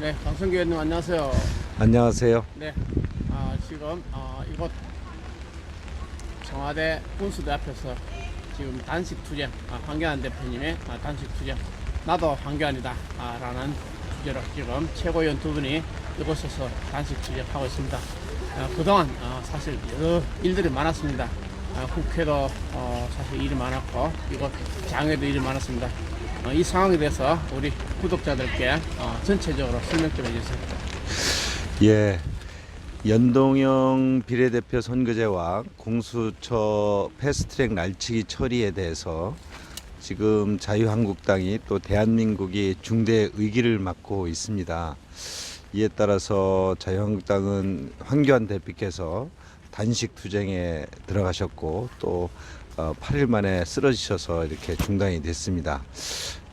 네, 강성규 의원님 안녕하세요. 안녕하세요. 네, 아, 지금 어, 이곳 청와대 군수대 앞에서 지금 단식 투쟁, 아, 황교안 대표님의 아, 단식 투쟁, 나도 황교안이다 아, 라는 주제로 지금 최고위원 두 분이 이곳에서 단식 투쟁하고 있습니다. 아, 그동안 어, 사실 여러 일들이 많았습니다. 아, 국회도 어, 사실 일이 많았고 이곳 장에도 일이 많았습니다. 어, 이 상황에 대해서 우리 구독자들께 어, 전체적으로 설명 좀 해주세요. 예. 연동형 비례대표 선거제와 공수처 패스트트랙 날치기 처리에 대해서 지금 자유한국당이 또 대한민국이 중대 의기를 맡고 있습니다. 이에 따라서 자유한국당은 황교안 대표께서 단식 투쟁에 들어가셨고 또 어, 8일 만에 쓰러지셔서 이렇게 중단이 됐습니다.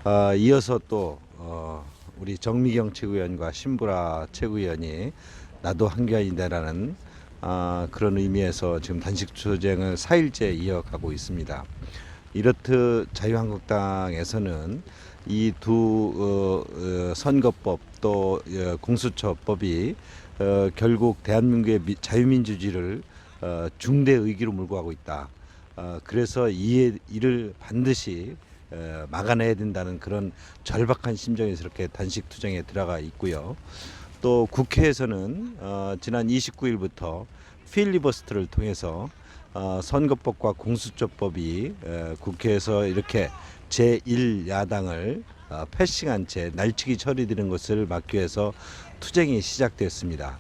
아, 이어서 또 어, 우리 정미경 최고위원과 신부라 최고위원이 나도 한교안이다라는 아, 그런 의미에서 지금 단식 투쟁을 4일째 이어가고 있습니다. 이렇듯 자유한국당에서는 이두 어, 어, 선거법 또 어, 공수처법이 어, 결국 대한민국의 미- 자유민주주의를 어, 중대 의기로 몰고 가고 있다. 어, 그래서 이 이를 반드시 어, 막아내야 된다는 그런 절박한 심정에서 이렇게 단식 투쟁에 들어가 있고요. 또 국회에서는 어, 지난 29일부터 필리버스터를 통해서 어, 선거법과 공수처법이 어, 국회에서 이렇게 제1야당을 어, 패싱한 채 날치기 처리되는 것을 막기 위해서 투쟁이 시작됐습니다.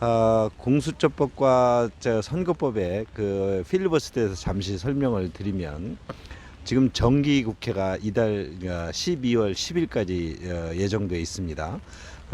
아, 공수처법과 저 선거법의 그 필리버스터에서 잠시 설명을 드리면 지금 정기 국회가 이달 어, 12월 10일까지 어, 예정돼 있습니다.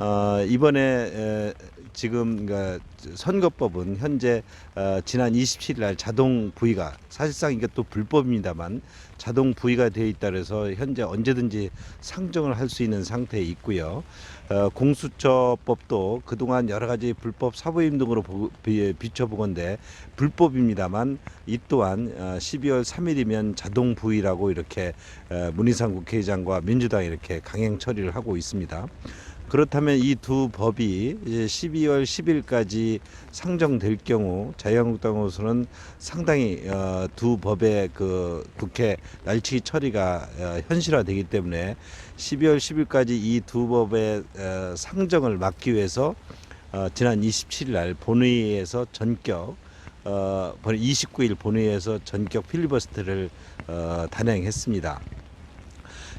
어, 이번에 에, 지금 그 선거법은 현재 어, 지난 27일 날 자동 부의가 사실상 이게 또 불법입니다만 자동 부의가 되어 있다 그래서 현재 언제든지 상정을 할 수 있는 상태에 있고요. 어, 공수처법도 그동안 여러 가지 불법 사보임 등으로 보- 비- 비춰보건데 불법입니다만 이 또한 어, 12월 3일이면 자동 부의라고 이렇게 어, 문희상 국회의장과 민주당이 이렇게 강행 처리를 하고 있습니다. 그렇다면 이 두 법이 이제 12월 10일까지 상정될 경우 자유한국당으로서는 상당히 어, 두 법의 그 국회 날치기 처리가 어, 현실화되기 때문에 12월 10일까지 이 두 법의 어, 상정을 막기 위해서 어, 지난 27일 날 본회의에서 전격 어, 29일 본회의에서 전격 필리버스터를 어, 단행했습니다.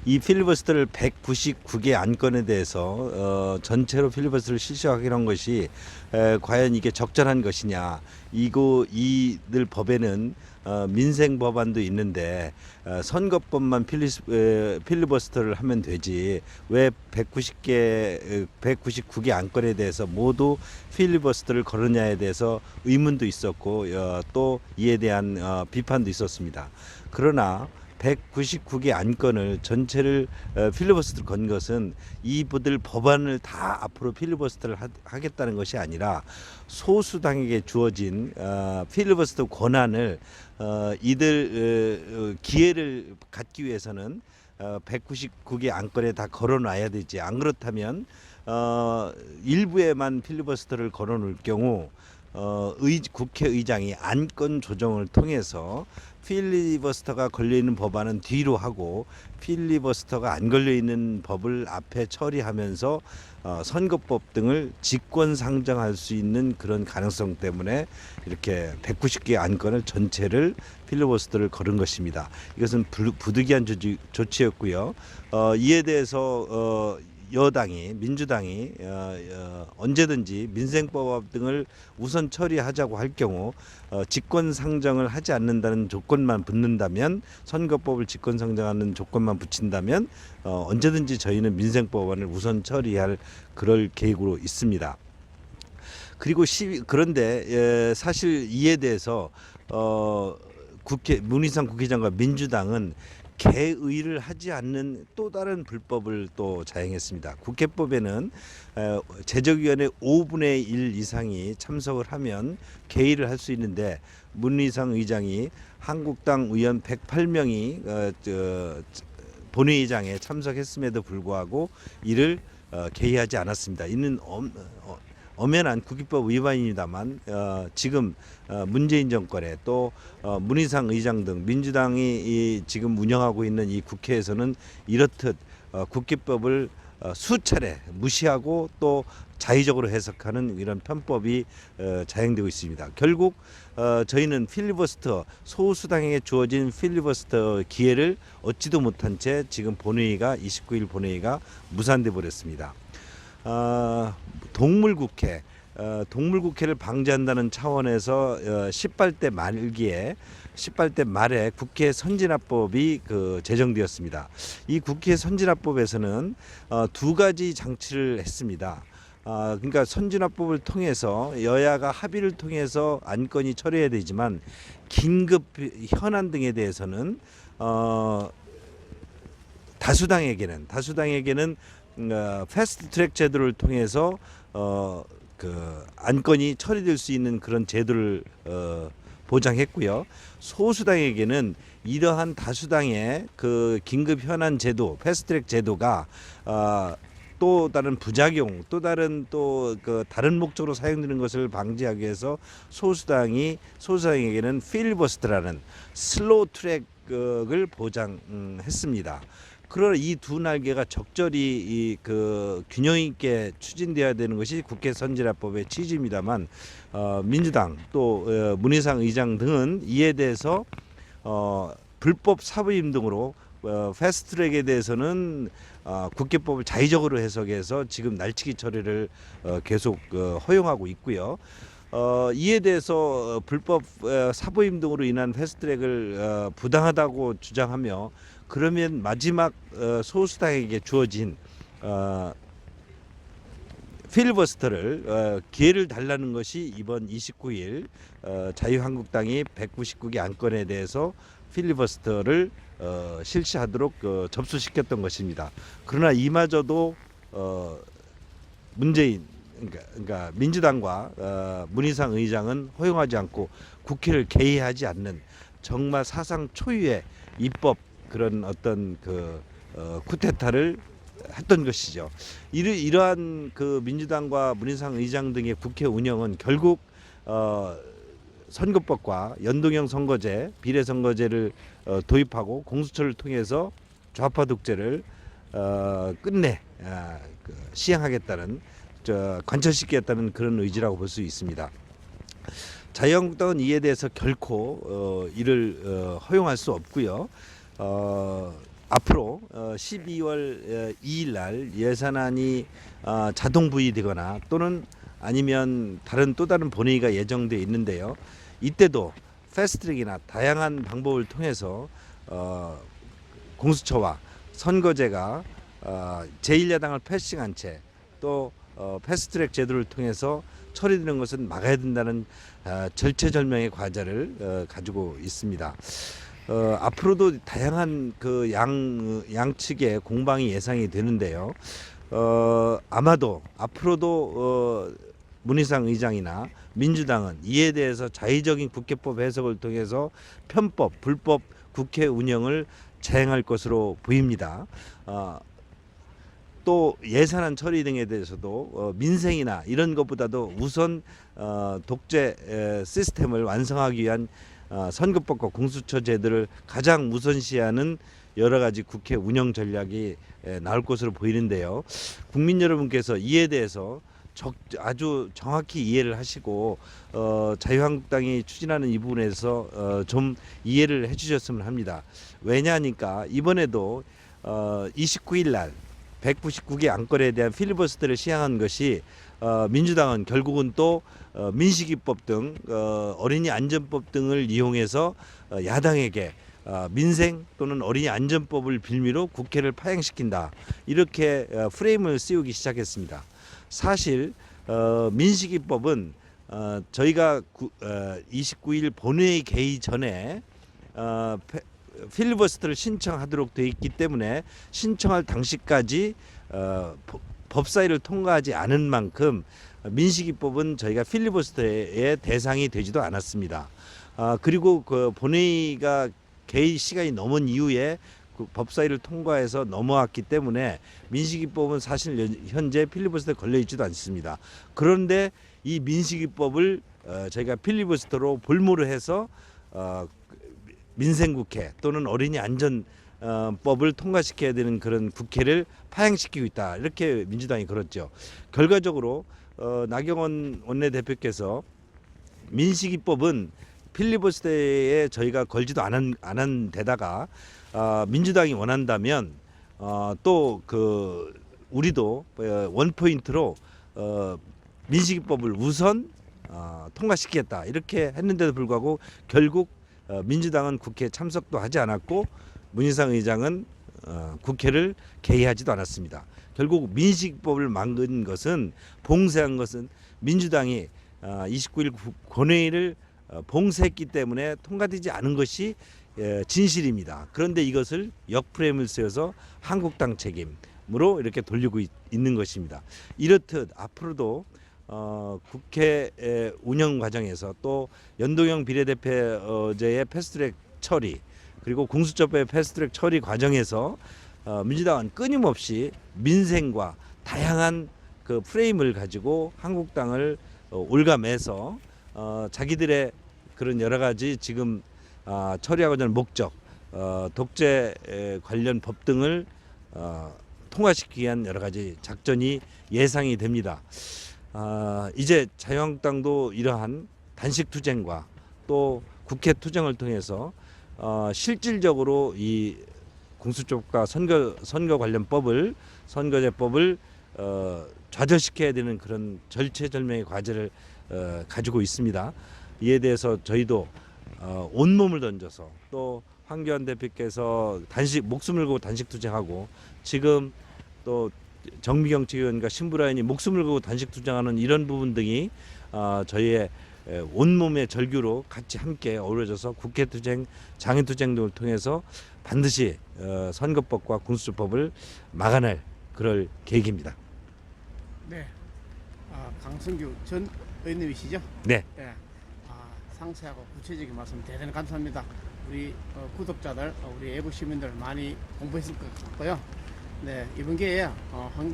이 필리버스터를 199개 안건에 대해서 어, 전체로 필리버스터를 실시하기로 한 것이 에, 과연 이게 적절한 것이냐 이거 이들 법에는 어, 민생 법안도 있는데 어, 선거법만 필리스, 에, 필리버스터를 하면 되지 왜 190개 199개 안건에 대해서 모두 필리버스터를 걸느냐에 대해서 의문도 있었고 어, 또 이에 대한 어, 비판도 있었습니다. 그러나 199개 안건을 전체를 어, 필리버스터를 건 것은 이분들 법안을 다 앞으로 필리버스터를 하, 하겠다는 것이 아니라 소수당에게 주어진 어, 필리버스터 권한을 어, 이들 기회를 갖기 위해서는 어, 199개 안건에 다 걸어놔야 되지. 안 그렇다면 어, 일부에만 필리버스터를 걸어놓을 경우 어, 의, 국회의장이 안건 조정을 통해서 필리버스터가 걸려 있는 법안은 뒤로 하고 필리버스터가 안 걸려 있는 법을 앞에 처리하면서 어, 선거법 등을 직권 상정할 수 있는 그런 가능성 때문에 이렇게 190개 안건을 전체를 필리버스터를 걸은 것입니다. 이것은 부, 부득이한 조치, 조치였고요. 어, 이에 대해서 어, 여당이 민주당이 어, 어, 언제든지 민생법 등을 우선 처리하자고 할 경우 어, 직권 상정을 하지 않는다는 조건만 붙는다면 선거법을 직권 상정하는 조건만 붙인다면 어, 언제든지 저희는 민생법안을 우선 처리할 그럴 계획으로 있습니다. 그리고 시, 그런데 예, 사실 이에 대해서 어, 국회 문희상 국회의장과 민주당은 개의를 하지 않는 또 다른 불법을 또 자행했습니다. 국회법에는 에, 제적위원회 5분의 1 이상이 참석을 하면 개의를 할 수 있는데 문희상 의장이 한국당 의원 108명이 어, 저, 본회의장에 참석했음에도 불구하고 이를 어, 개의하지 않았습니다. 이는 엄, 어, 엄연한 국기법 위반입니다만 어, 지금 어, 문재인 정권에 또 어, 문희상 의장 등 민주당이 이 지금 운영하고 있는 이 국회에서는 이렇듯 어, 국기법을 어, 수차례 무시하고 또 자의적으로 해석하는 이런 편법이 어, 자행되고 있습니다. 결국 어, 저희는 필리버스터 소수당에게 주어진 필리버스터 기회를 얻지도 못한 채 지금 본회의가 29일 본회의가 무산돼 버렸습니다. 어, 동물국회 어, 동물국회를 방지한다는 차원에서 어, 18대 말기에 18대 말에 국회 선진화법이 그 제정되었습니다. 이 국회 선진화법에서는 어, 두 가지 장치를 했습니다. 아, 그러니까 선진화법을 통해서 여야가 합의를 통해서 안건이 처리해야 되지만 긴급 현안 등에 대해서는 어, 다수당에게는 다수당에게는 음, 어, 패스트트랙 제도를 통해서 어, 그 안건이 처리될 수 있는 그런 제도를 어, 보장했고요. 소수당에게는 이러한 다수당의 그 긴급 현안 제도, 패스트트랙 제도가 어, 또 다른 부작용, 또 다른 또 그 다른 목적으로 사용되는 것을 방지하기 위해서 소수당이 소수당에게는 필리버스트라는 슬로우 트랙을 보장했습니다. 그러나 이 두 날개가 적절히 이 그 균형 있게 추진돼야 되는 것이 국회 선진화법의 취지입니다만 어, 민주당 또 어, 문희상 의장 등은 이에 대해서 어, 불법 사부임 등으로 어, 패스트트랙에 대해서는 어, 국회법을 자의적으로 해석해서 지금 날치기 처리를 어, 계속 어, 허용하고 있고요. 어, 이에 대해서 어, 불법 어, 사부임 등으로 인한 패스트트랙을 어, 부당하다고 주장하며 그러면 마지막 어, 소수당에게 주어진 어, 필버스터를 어, 기회를 달라는 것이 이번 29일 어, 자유한국당이 199개 안건에 대해서 필리버스터를 어, 실시하도록 어, 접수시켰던 것입니다. 그러나 이마저도 어, 문재인 그러니까, 그러니까 민주당과 어, 문희상 의장은 허용하지 않고 국회를 개의하지 않는 정말 사상 초유의 입법 그런 어떤 그 어, 쿠데타를 했던 것이죠. 이러, 이러한 그 민주당과 문희상 의장 등의 국회 운영은 결국 어, 선거법과 연동형 선거제, 비례선거제를 어, 도입하고 공수처를 통해서 좌파 독재를 어, 끝내 아, 그, 시행하겠다는 저, 관철시키겠다는 그런 의지라고 볼 수 있습니다. 자유한국당은 이에 대해서 결코 어, 이를 어, 허용할 수 없고요. 어, 앞으로 어, 12월 2일 날 예산안이 어, 자동 부의되거나 또는 아니면 다른 또 다른 본회의가 예정돼 있는데요. 이때도 패스트트랙이나 다양한 방법을 통해서 어, 공수처와 선거제가 어, 제1야당을 패싱한 채또 어, 패스트트랙 제도를 통해서 처리되는 것은 막아야 된다는 어, 절체절명의 과제를 어, 가지고 있습니다. 어, 앞으로도 다양한 그 양 양측의 공방이 예상이 되는데요. 어, 아마도 앞으로도 어, 문희상 의장이나 민주당은 이에 대해서 자의적인 국회법 해석을 통해서 편법, 불법 국회 운영을 자행할 것으로 보입니다. 어, 또 예산안 처리 등에 대해서도 어, 민생이나 이런 것보다도 우선 어, 독재 에, 시스템을 완성하기 위한 어, 선거법과 공수처 제도를 가장 우선시하는 여러 가지 국회 운영 전략이 에, 나올 것으로 보이는데요. 국민 여러분께서 이에 대해서 적, 아주 정확히 이해를 하시고 어, 자유한국당이 추진하는 이 부분에서 어, 좀 이해를 해주셨으면 합니다. 왜냐하니까 이번에도 어, 29일 날 199개 안건에 대한 필리버스터를 시행한 것이 어, 민주당은 결국은 또 어, 민식이법 등 어, 어린이 안전법 등을 이용해서 어, 야당에게 어, 민생 또는 어린이 안전법을 빌미로 국회를 파행시킨다 이렇게 어, 프레임을 씌우기 시작했습니다. 사실 어, 민식이법은 어, 저희가 구, 어, 29일 본회의 개의 전에 어, 페- 필리버스터를 신청하도록 돼 있기 때문에 신청할 당시까지 어, 법- 법사위를 통과하지 않은 만큼 민식이법은 저희가 필리버스터의 대상이 되지도 않았습니다. 아, 그리고 그 본회의가 개의 시간이 넘은 이후에 그 법사위를 통과해서 넘어왔기 때문에 민식이법은 사실 연- 현재 필리버스터에 걸려 있지도 않습니다. 그런데 이 민식이법을 어, 저희가 필리버스터로 볼모를 해서 어, 민생국회 또는 어린이 안전 어, 법을 통과시켜야 되는 그런 국회를 파행시키고 있다 이렇게 민주당이 그렇죠. 결과적으로 어, 나경원 원내대표께서 민식이법은 필리버스터에 저희가 걸지도 않은, 않은 데다가 어, 민주당이 원한다면 어, 또 그 우리도 어, 원 포인트로 어, 민식이법을 우선 어, 통과시키겠다 이렇게 했는데도 불구하고 결국 어, 민주당은 국회 참석도 하지 않았고 문희상 의장은 어, 국회를 개의하지도 않았습니다. 결국 민식법을 막은 것은 봉쇄한 것은 민주당이 어, 29일 구- 권회의를 어, 봉쇄했기 때문에 통과되지 않은 것이 예, 진실입니다. 그런데 이것을 역프레임을 쓰여서 한국당 책임으로 이렇게 돌리고 있, 는 것입니다. 이렇듯 앞으로도 어, 국회 의 운영 과정에서 또 연동형 비례대표제의 패스트트랙 처리 그리고 공수처법의 패스트트랙 처리 과정에서 어, 민주당은 끊임없이 민생과 다양한 그 프레임을 가지고 한국당을 어, 올가매서 어, 자기들의 그런 여러 가지 지금 아, 처리하고자 하는 목적, 어, 독재 에, 관련 법 등을 어, 통과시키기 위한 여러 가지 작전이 예상이 됩니다. 아, 이제 자유한국당도 이러한 단식 투쟁과 또 국회 투쟁을 통해서 어, 실질적으로 이 공수처법과 선거 선거 관련법을 선거제법을 어, 좌절시켜야 되는 그런 절체절명의 과제를 어, 가지고 있습니다. 이에 대해서 저희도 어, 온몸을 던져서 또 황교안 대표께서 단식 목숨을 걸고 단식 투쟁하고 지금 또 정미경 측의원과 신부라인이 목숨을 걸고 단식 투쟁하는 이런 부분 등이 어, 저희의 에, 온몸의 절규로 같이 함께 어우러져서 국회 투쟁, 장애 투쟁 등을 통해서 반드시 어, 선거법과 공수처법을 막아낼 그럴 계획입니다. 네. 아, 강성규 전 의원님이시죠? 네. 네. 아, 상세하고 구체적인 말씀 대단히 감사합니다. 우리 어, 구독자들, 어, 우리 애국 시민들 많이 공부했을 것 같고요. 네, 이번 기회에 어, 황,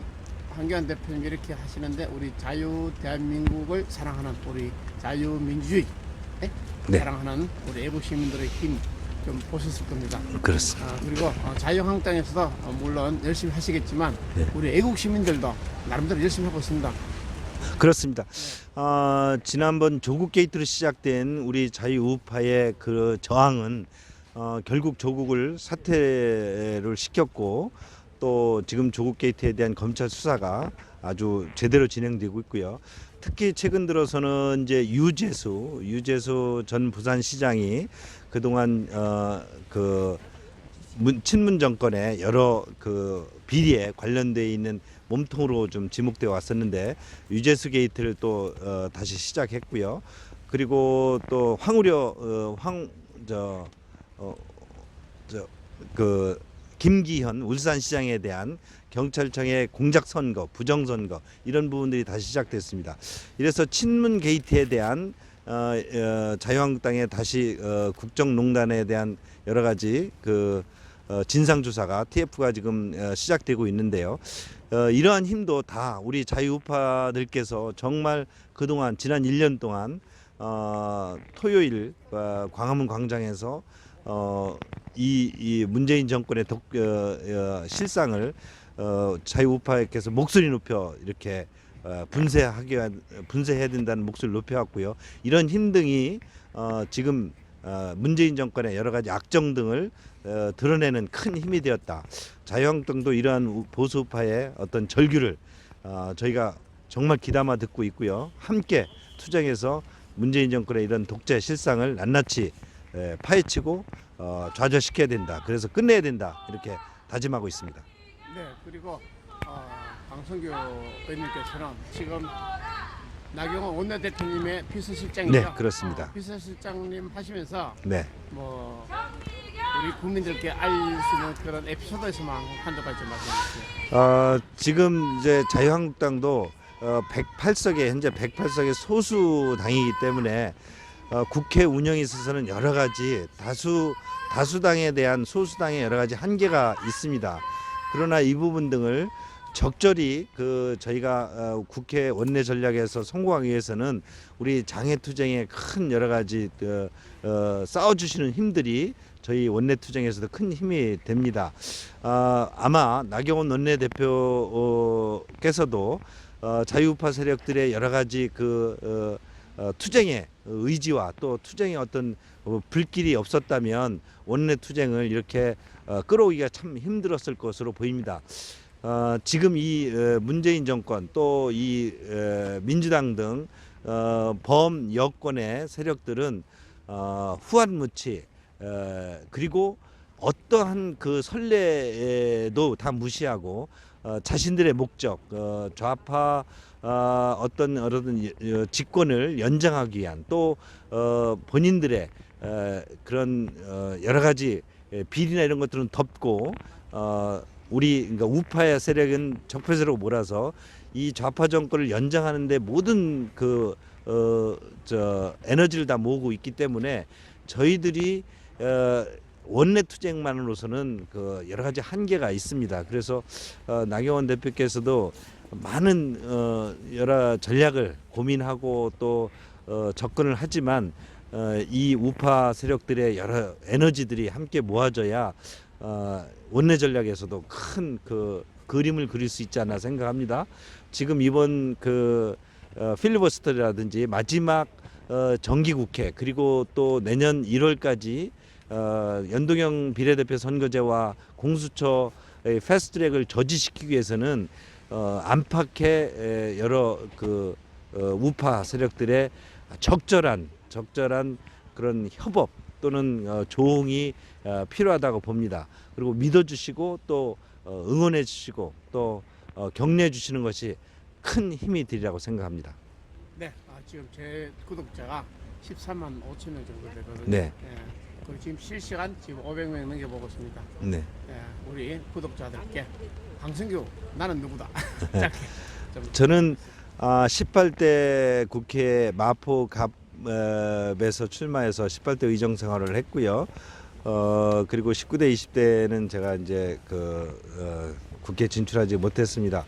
황교안 대표님 이렇게 하시는데 우리 자유 대한민국을 사랑하는 우리 자유민주주의 네? 네. 사랑하는 우리 애국 시민들의 힘 좀 보셨을 겁니다. 그렇습니다. 아, 그리고 어, 자유한국당에서도 어, 물론 열심히 하시겠지만 네. 우리 애국 시민들도 나름대로 열심히 하고 있습니다. 그렇습니다. 아, 지난번 조국 게이트로 시작된 우리 자유우파의 그 저항은 어, 결국 조국을 사퇴를 시켰고 또 지금 조국 게이트에 대한 검찰 수사가 아주 제대로 진행되고 있고요. 특히 최근 들어서는 이제 유재수 유재수 전 부산시장이 그동안 어그 문, 친문 정권의 여러 그 비리에 관련돼 있는 몸통으로 좀 지목되어 왔었는데 유재수 게이트를 또 어, 다시 시작했고요. 그리고 또 황우려 어, 황저 어, 저그 김기현 울산시장에 대한 경찰청의 공작 선거, 부정 선거 이런 부분들이 다시 시작됐습니다. 이래서 친문 게이트에 대한 어, 어, 자유한국당의 다시 어, 국정농단에 대한 여러 가지 그 어, 진상 조사가 TF가 지금 어, 시작되고 있는데요. 어, 이러한 힘도 다 우리 자유우파들께서 정말 그동안 지난 1년 동안 어, 토요일 어, 광화문 광장에서 어, 이, 이 문재인 정권의 독, 어, 어, 실상을 어, 자유우파께서 목소리 높여 이렇게 어, 분쇄하게 한- 분쇄해야 된다는 목소리를 높여왔고요. 이런 힘 등이 어, 지금 어, 문재인 정권의 여러 가지 악정 등을 어, 드러내는 큰 힘이 되었다. 자유한국당도 이러한 우- 보수파의 어떤 절규를 어, 저희가 정말 귀담아 듣고 있고요. 함께 투쟁해서 문재인 정권의 이런 독재 실상을 낱낱이 에, 파헤치고 어, 좌절시켜야 된다. 그래서 끝내야 된다. 이렇게 다짐하고 있습니다. 네, 그리고 어, 강성규 의원님께서는 지금 나경원 원내대표님의 비서실장이죠. 네, 그렇습니다. 어, 비서실장님 하시면서 네. 뭐 우리 국민들께 알릴 수 있는 그런 에피소드에서만 한두 가지 말씀해 주세요. 어, 지금 이제 자유한국당도 어, 108석에 현재 108석의 소수 당이기 때문에 어, 국회 운영에 있어서는 여러 가지 다수 다수당에 대한 소수당의 여러 가지 한계가 있습니다. 그러나 이 부분 등을 적절히 그 저희가 어, 국회 원내 전략에서 성공하기 위해서는 우리 장애 투쟁의 큰 여러 가지 어, 어, 싸워주시는 힘들이 저희 원내 투쟁에서도 큰 힘이 됩니다. 아, 아마 나경원 원내 대표께서도 어, 자유우파 세력들의 여러 가지 그 어, 어, 투쟁의 의지와 또 투쟁의 어떤 어, 불길이 없었다면 원내 투쟁을 이렇게 어, 끌어오기가 참 힘들었을 것으로 보입니다. 어, 지금 이 어, 문재인 정권 또 이 민주당 등 어, 범 여권의 세력들은 어, 후한무치 어, 그리고 어떠한 그 선례도 다 무시하고 어, 자신들의 목적 어, 좌파 어, 어떤 어떤 어, 직권을 연장하기 위한 또 어, 본인들의 어, 그런 어, 여러 가지 예, 비리나 이런 것들은 덮고 어, 우리 그러니까 우파의 세력은 적폐세로 몰아서 이 좌파 정권을 연장하는데 모든 그 어, 저 에너지를 다 모으고 있기 때문에 저희들이 어, 원내 투쟁만으로서는 그 여러 가지 한계가 있습니다. 그래서 어, 나경원 대표께서도 많은 어, 여러 전략을 고민하고 또 어, 접근을 하지만 어, 이 우파 세력들의 여러 에너지들이 함께 모아져야 어, 원내 전략에서도 큰 그 그림을 그릴 수 있지 않나 생각합니다. 지금 이번 그 어, 필리버스터라든지 마지막 어, 정기국회 그리고 또 내년 1월까지 어, 연동형 비례대표 선거제와 공수처 의 패스트트랙을 저지시키기 위해서는 어, 안팎의 에, 여러 그 어, 우파 세력들의 적절한 적절한 그런 협업 또는 어, 조응이 어, 필요하다고 봅니다. 그리고 믿어주시고 또 어, 응원해 주시고 또 어, 격려해 주시는 것이 큰 힘이 되리라고 생각합니다. 네, 아, 지금 제 구독자가 13만 5천 명 정도 되거든요. 네. 예, 그리고 지금 실시간 지금 500명 넘게 보고 있습니다. 네. 예, 우리 구독자들께 강승규 나는 누구다. 짧게 좀 저는 아, 18대 국회 마포 갑에서 출마해서 18대 의정 생활을 했고요. 어, 그리고 19대 20대는 제가 이제 그 어, 국회 진출하지 못했습니다.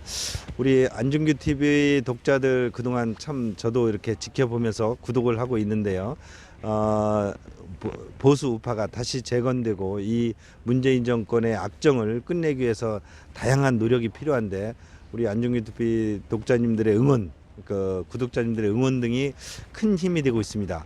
우리 안중규 TV 독자들 그동안 참 저도 이렇게 지켜보면서 구독을 하고 있는데요. 어, 보- 보수 우파가 다시 재건되고 이 문재인 정권의 악정을 끝내기 위해서 다양한 노력이 필요한데 우리 안중규 TV 독자님들의 응원, 그 구독자님들의 응원 등이 큰 힘이 되고 있습니다.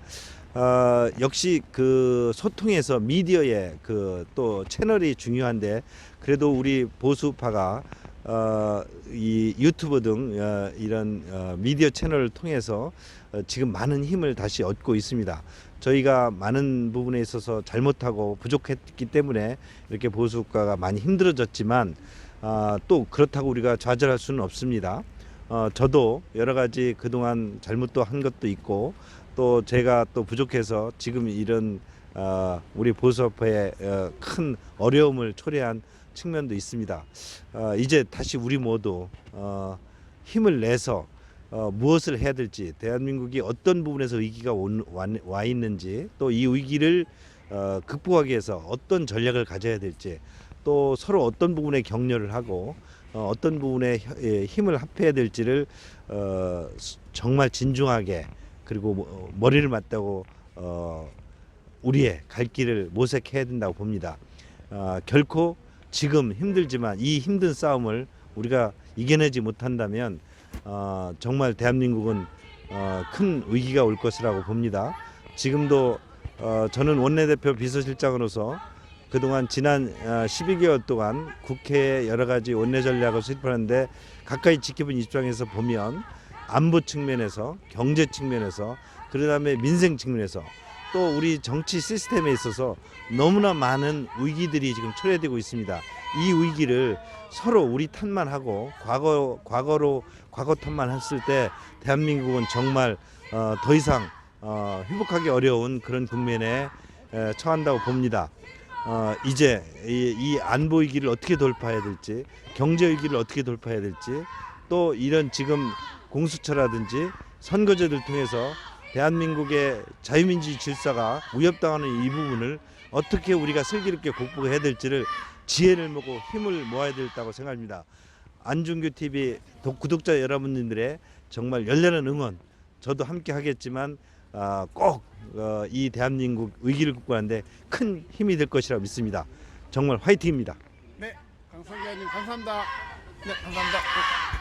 어, 역시 그 소통에서 미디어의 그 또 채널이 중요한데 그래도 우리 보수파가 어, 이 유튜브 등 어, 이런 어, 미디어 채널을 통해서 어, 지금 많은 힘을 다시 얻고 있습니다. 저희가 많은 부분에 있어서 잘못하고 부족했기 때문에 이렇게 보수 국가가 많이 힘들어졌지만 아, 또 그렇다고 우리가 좌절할 수는 없습니다. 어, 저도 여러 가지 그동안 잘못도 한 것도 있고 또 제가 또 부족해서 지금 이런 어, 우리 보수업의 어, 큰 어려움을 초래한 측면도 있습니다. 어, 이제 다시 우리 모두 어, 힘을 내서 어, 무엇을 해야 될지 대한민국이 어떤 부분에서 위기가 온, 와, 와 있는지 또 이 위기를 어, 극복하기 위해서 어떤 전략을 가져야 될지 또 서로 어떤 부분에 격려를 하고 어, 어떤 부분에 혀- 예, 힘을 합해야 될지를 어, 수- 정말 진중하게 그리고 뭐- 어, 머리를 맞다고 어, 우리의 갈 길을 모색해야 된다고 봅니다. 어, 결코 지금 힘들지만 이 힘든 싸움을 우리가 이겨내지 못한다면 어, 정말 대한민국은 어, 큰 위기가 올 것이라고 봅니다. 지금도 어, 저는 원내대표 비서실장으로서 그동안 지난 어, 12개월 동안 국회에 여러 가지 원내 전략을 수립하는데 가까이 지켜본 입장에서 보면 안보 측면에서 경제 측면에서 그다음에 민생 측면에서 또 우리 정치 시스템에 있어서 너무나 많은 위기들이 지금 초래되고 있습니다. 이 위기를 서로 우리 탓만 하고 과거 과거로 과거 탓만 했을 때 대한민국은 정말 어, 더 이상 어, 회복하기 어려운 그런 국면에 에, 처한다고 봅니다. 어, 이제 이, 이 안보 위기를 어떻게 돌파해야 될지, 경제 위기를 어떻게 돌파해야 될지, 또 이런 지금 공수처라든지 선거제들 통해서 대한민국의 자유민주주의 질서가 위협당하는 이 부분을 어떻게 우리가 슬기롭게 극복해야 될지를 지혜를 모고 힘을 모아야 된다고 생각합니다. 안중규 TV 구독자 여러분들의 정말 열렬한 응원 저도 함께 하겠지만 아, 꼭이 대한민국 위기를 극복하는데 큰 힘이 될 것이라고 믿습니다. 정말 화이팅입니다. 네, 강성기님 감사합니다. 네, 감사합니다.